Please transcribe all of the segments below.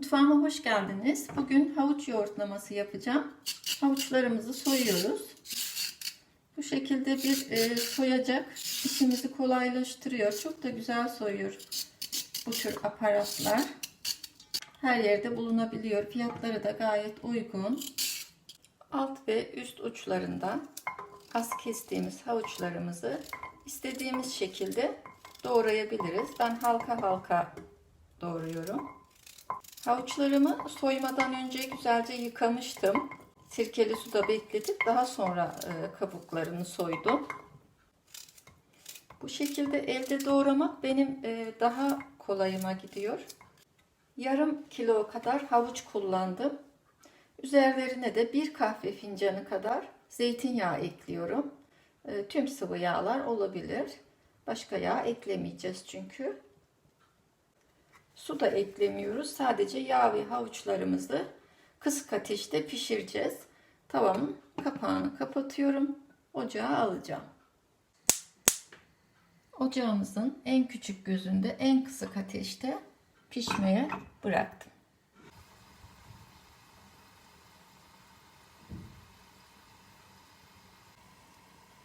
Mutfağıma hoş geldiniz. Bugün havuç yoğurtlaması yapacağım. Havuçlarımızı soyuyoruz. Bu şekilde bir e, soyacak işimizi kolaylaştırıyor. Çok da güzel soyuyor bu tür aparatlar. Her yerde bulunabiliyor. Fiyatları da gayet uygun. Alt ve üst uçlarında az kestiğimiz havuçlarımızı istediğimiz şekilde doğrayabiliriz. Ben halka halka doğruyorum. Havuçlarımı soymadan önce güzelce yıkamıştım. Sirkeli suda bekletip daha sonra e, kabuklarını soydum. Bu şekilde elde doğramak benim e, daha kolayıma gidiyor. Yarım kilo kadar havuç kullandım. Üzerlerine de bir kahve fincanı kadar zeytinyağı ekliyorum. E, tüm sıvı yağlar olabilir. Başka yağ eklemeyeceğiz çünkü. Su da eklemiyoruz. Sadece yağ ve havuçlarımızı kısık ateşte pişireceğiz. Tavamın kapağını kapatıyorum. Ocağa alacağım. Ocağımızın en küçük gözünde en kısık ateşte pişmeye bıraktım.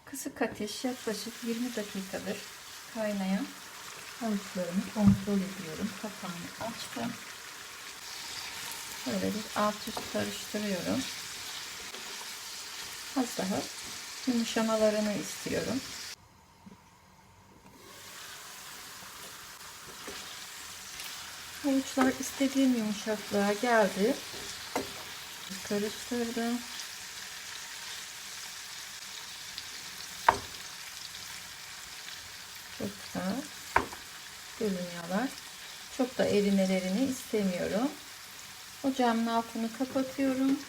Kısık ateş yaklaşık 20 dakikadır kaynayan havuçlarımı kontrol ediyorum. Kapağını açtım. Böyle bir alt üst karıştırıyorum. Az daha yumuşamalarını istiyorum. Havuçlar istediğim yumuşaklığa geldi. Karıştırdım. Çok güzel görünüyorlar. Çok da erimelerini istemiyorum. Ocağımın altını kapatıyorum.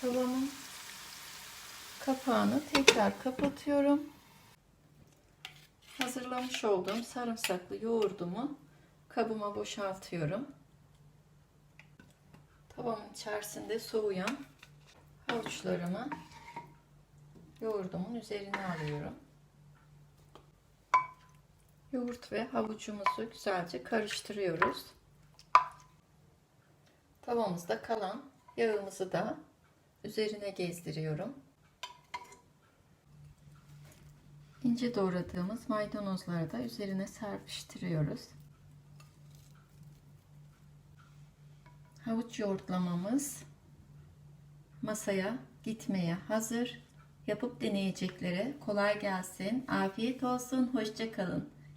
Tavamın kapağını tekrar kapatıyorum. Hazırlamış olduğum sarımsaklı yoğurdumu kabıma boşaltıyorum. Tavamın içerisinde soğuyan havuçlarımı yoğurdumun üzerine alıyorum. Yoğurt ve havucumuzu güzelce karıştırıyoruz. Tavamızda kalan yağımızı da üzerine gezdiriyorum. İnce doğradığımız maydanozları da üzerine serpiştiriyoruz. Havuç yoğurtlamamız masaya gitmeye hazır. Yapıp deneyeceklere kolay gelsin. Afiyet olsun. Hoşça kalın.